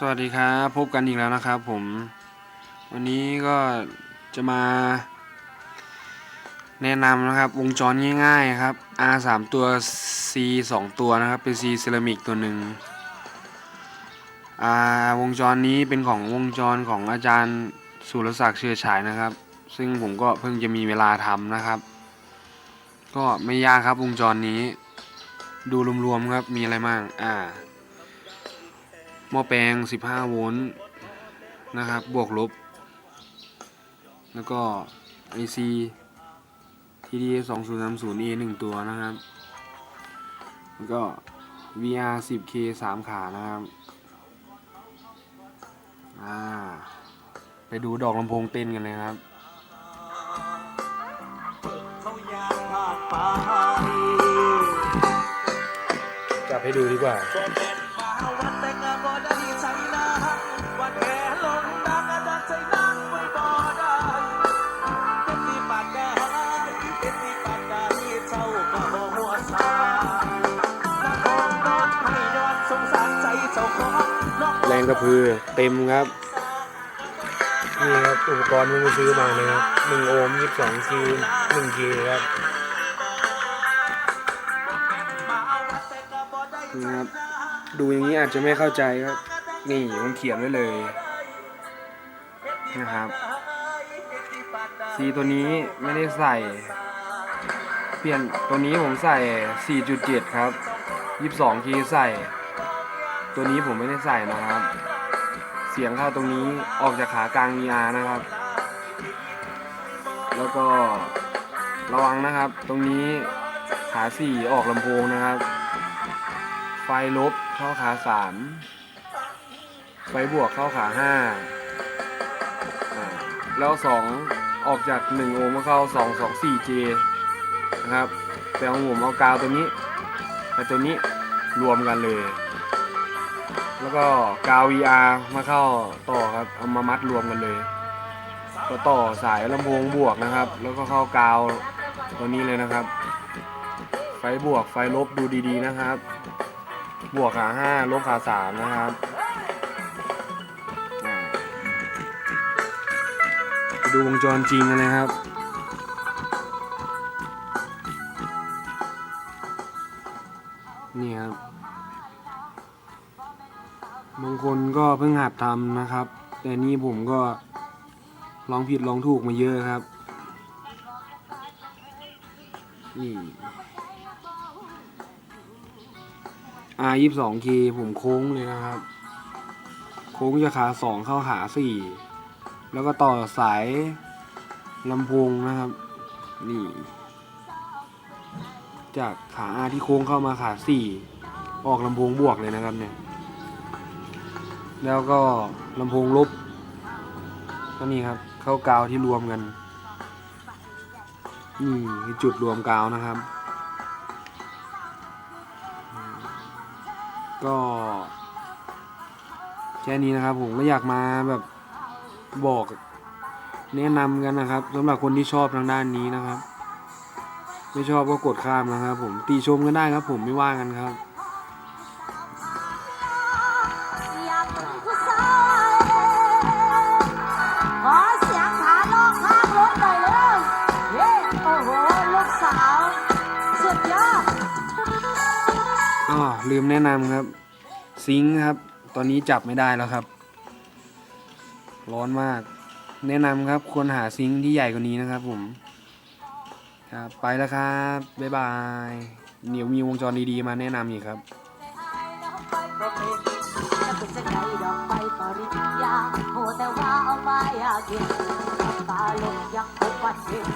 สวัสดีครับพบกันอีกแล้วนะครับผม วันนี้ก็จะมา แนะนำนะครับวงจรง่ายๆครับ R 3ตัว C 2 ตัวนะครับ เป็น C เซรามิกตัวหนึ่ง R วงจรนี้เป็นของวงจรของอาจารย์สุรศักดิ์เชื้อฉายนะครับ ซึ่งผมก็เพิ่งจะมีเวลาทำนะครับ ก็ไม่ยากครับวงจรนี้ ดูรวมๆครับมีอะไรบ้างอ่า หม้อแปลง 15 โวลต์นะครับ บวกลบ แล้วก็ IC TD 2030 A 1ตัวนะครับ แล้วก็ VR 10K 3 ขานะครับ อ่า ไปดูดอกลำโพงเต้นกันเลยครับจับให้ดูดีกว่า งกระพือเต็มครับ นี่ครับอุปกรณ์ที่ผมซื้อมาเลยครับ1โอห์ม22คิว1เคครับนี่ครับ ดูอย่างนี้อาจจะไม่เข้าใจครับ นี่ผมเขียนไว้เลยนะครับสีตัวนี้ไม่ได้ใส่ เปลี่ยนตัวนี้ผมใส่ 4.7 ครับ 22คีย์ใส่ ตัวนี้ผมไม่ได้ใส่นะครับ เสียงเข้าตรงนี้ออกจากขากลาง VR นะครับ แล้วก็ระวังนะครับ ตรงนี้ขาสี่ออกลำโพงนะครับ ไฟลบเข้าขาสามไฟบวกเข้าขาห้าแล้วสองออกจากหนึ่งโอห์มมาเข้าสองสองสี่เจนะครับ แต่ของผมเอากาวตัวนี้กับตัวนี้รวมกันเลย แล้วก็กาว VR มาเข้าต่อครับ เอามามัดรวมกันเลย ก็ต่อสายลำโพงบวกนะครับ แล้วก็เข้ากาวตัวนี้เลยนะครับ ไฟบวกไฟลบดูดีๆนะครับ บวกขาห้าลบขาสามนะครับดูวงจรจริงกันเลยครับนี่ครับ บางคนก็เพิ่งหัดทำนะครับ แต่นี่ผมก็ลองผิดลองถูกมาเยอะครับนี่ R ยี่สองเคผมโค้งเลยนะครับ โค้งจากขาสองเข้าขาสี่แล้วก็ต่อสายลำโพงนะครับ นี่ จากขา R ที่โค้งเข้ามาขาสี่ออกลำโพงบวกเลยนะครับเนี่ย แล้วก็ลำโพงลบก็นี่ครับ เข้ากาวที่รวมกันนี่คือจุดรวมกาวนะครับ ก็ แค่นี้นะครับผมก็อยากมาแบบบอกแนะนำกันนะครับสำหรับคนที่ชอบทางด้านนี้นะครับ ไม่ชอบก็กดข้ามนะครับ ผมตีชมกันได้ครับ ผมไม่ว่ากันครับ ลืมแนะนำครับ ซิงครับ ตอนนี้จับไม่ได้แล้วครับ ร้อนมาก แนะนำครับควรหาซิงที่ใหญ่กว่านี้นะครับผมครับไปแล้วครับ บ๊ายบายเดี๋ยวมีวงจรดีๆ มาแนะนำอีกครับจะเป็นจะไงดอกไม้ปริญญาโหแต่ว่าเอามาอยากเห็นตาลงยังพบวันเห็น